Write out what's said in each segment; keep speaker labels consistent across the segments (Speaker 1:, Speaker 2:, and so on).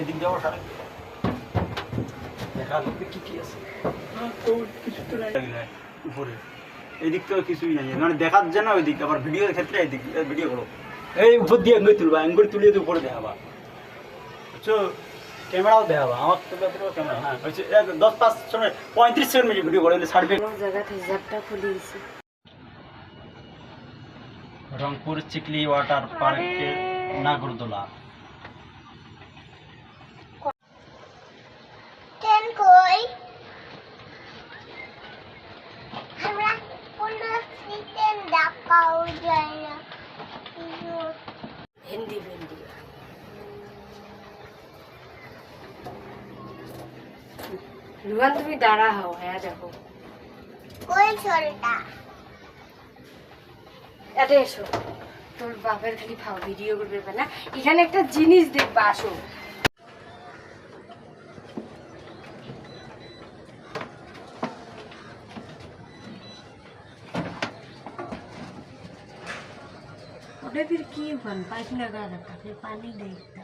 Speaker 1: এদিক যাওয়া সারা দেখা লাগবে কি কি আছে। উপরে। এদিক তো কিছুই নাই। মানে দেখার জন্য ওই দিক আবার ভিডিওর ক্ষেত্রে এই দিক ভিডিও করো। এই উপর দিয়ে এঙ্গুলি তুলবা এঙ্গুলি তুলিয়ে দিয়ে উপরে দেখাবা। বুঝছ? ক্যামেরাও দেখাবা। আমার তো ক্যামেরা হ্যাঁ দশ পাঁচ সময় পঁয়ত্রিশ সেকেন্ড ভিডিও করে
Speaker 2: খুলে
Speaker 1: রংপুর চিকলি ওয়াটার পার্কে নাগরদোলা।
Speaker 3: দেখাও যায় না
Speaker 2: রুহান তুমি দাঁড়া হও হ্যাঁ দেখো।
Speaker 3: কই ছোটটা
Speaker 2: এটা এসো। তোর বাপের খালি ভিডিও করবে না। এখানে একটা জিনিস দেখবা আসো। ওটা फिर की हुआ पाइप लगा रखा फिर पानी देखता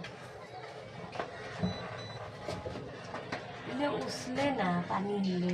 Speaker 2: उसले ना पानी हिले